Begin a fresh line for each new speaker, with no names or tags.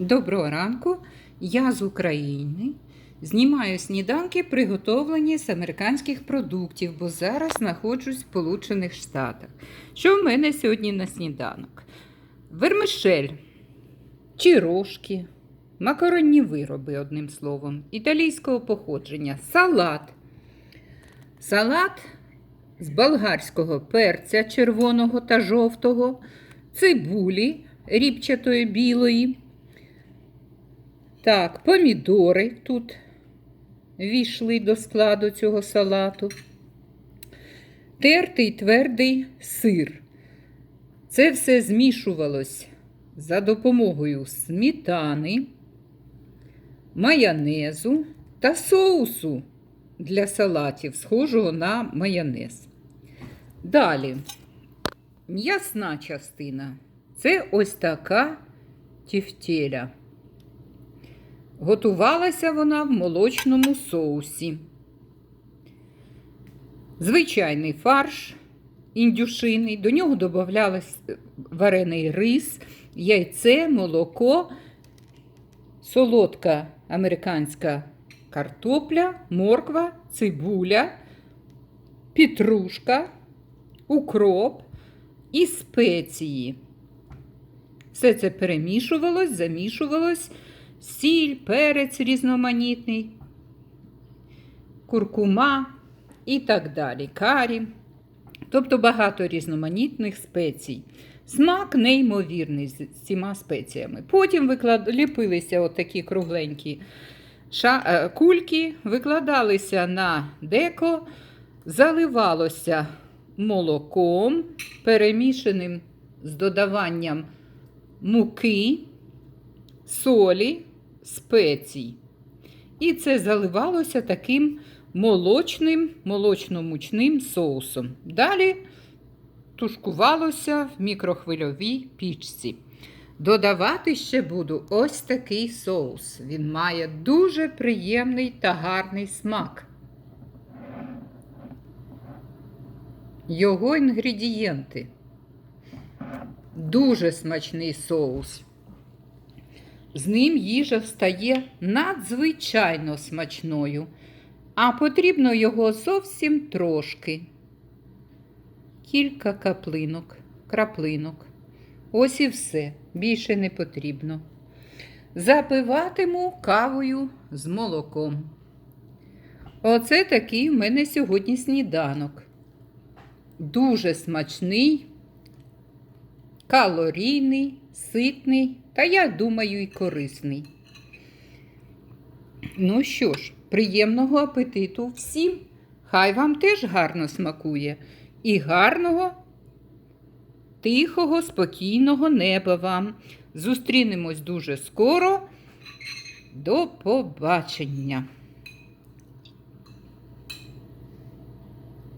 Доброго ранку, я з України. Знімаю сніданки, приготовлені з американських продуктів, бо зараз знаходжусь в Сполучених Штатах. Що в мене сьогодні на сніданок? Вермишель, чірошки, макаронні вироби, одним словом, італійського походження, салат. Салат з болгарського перця червоного та жовтого, цибулі ріпчатої білої. Так, помідори тут війшли до складу цього салату. Тертий твердий сир. Це все змішувалось за допомогою сметани, майонезу та соусу для салатів, схожого на майонез. Далі, м'ясна частина. Це ось така тівтєля. Готувалася вона в молочному соусі. Звичайний фарш індюшиний, до нього додавалось варений рис, яйце, молоко, солодка американська картопля, морква, цибуля, петрушка, укроп і спеції. Все це перемішувалось, замішувалось сіль, перець різноманітний, куркума і так далі, карі. Тобто багато різноманітних спецій. Смак неймовірний з цими спеціями. Потім виклад... ліпилися отакі кругленькі ша... е, кульки, викладалися на деко, заливалося молоком, перемішаним з додаванням муки, солі, спецій. І це заливалося таким молочним, молочно-мучним соусом. Далі тушкувалося в мікрохвильовій пічці. Додавати ще буду ось такий соус. Він має дуже приємний та гарний смак. Його інгредієнти. Дуже смачний соус. З ним їжа стає надзвичайно смачною, а потрібно його зовсім трошки. Кілька каплинок, краплинок. Ось і все, більше не потрібно. Запиватиму кавою з молоком. Оце такий в мене сьогодні сніданок. Дуже смачний, калорійний, ситний та, я думаю, і корисний. Ну що ж, приємного апетиту всім! Хай вам теж гарно смакує і гарного, тихого, спокійного неба вам. Зустрінемось дуже скоро. До побачення!